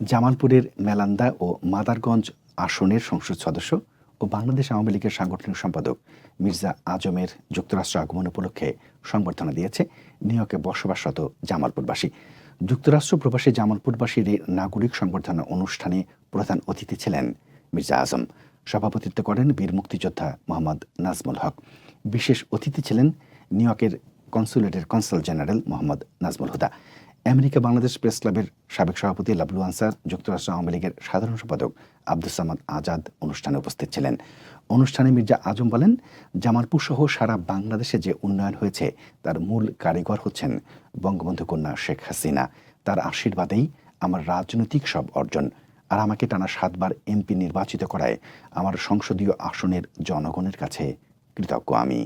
জামালপুরের মেলান্দা ও মাদারগঞ্জ আসনের সংসদ সদস্য ও বাংলাদেশ আওয়ামী লীগের সাংগঠনিক সম্পাদক মির্জা আজমের যুক্তরাষ্ট্র আগমন উপলক্ষে সংবর্ধনা দিয়েছে নিউ ইয়র্কে বসবাসরত জামালপুরবাসী। যুক্তরাষ্ট্র প্রবাসী জামালপুরবাসীর এই নাগরিক সংবর্ধনা অনুষ্ঠানে প্রধান অতিথি ছিলেন মির্জা আজম। সভাপতিত্ব করেন বীর মুক্তিযোদ্ধা মোহাম্মদ নাজমুল হক। বিশেষ অতিথি ছিলেন নিউ ইয়র্কের কনসুলেটের consul general Mohammad Nazmul Huda. America Bangladesh press ক্লাবের সাবেক সভাপতি লাবলু আনসার, যুক্তরাষ্ট্র আওয়ামী লীগের সাধারণ সম্পাদক আব্দুল সামাদ আজাদ অনুষ্ঠানে উপস্থিত ছিলেন। অনুষ্ঠানে মির্জা আজম বলেন, জামালপুর সহ সারা বাংলাদেশে যে উন্নয়ন হয়েছে, তার মূল কারিগর হচ্ছেন বঙ্গবন্ধু কন্যা শেখ হাসিনা। তার আশীর্বাদেই আমার রাজনৈতিক সব অর্জন। আর আমাকে টানা সাতবার এমপি নির্বাচিত করায় আমার সংসদীয় আসনের জনগণের কাছে কৃতজ্ঞ আমি।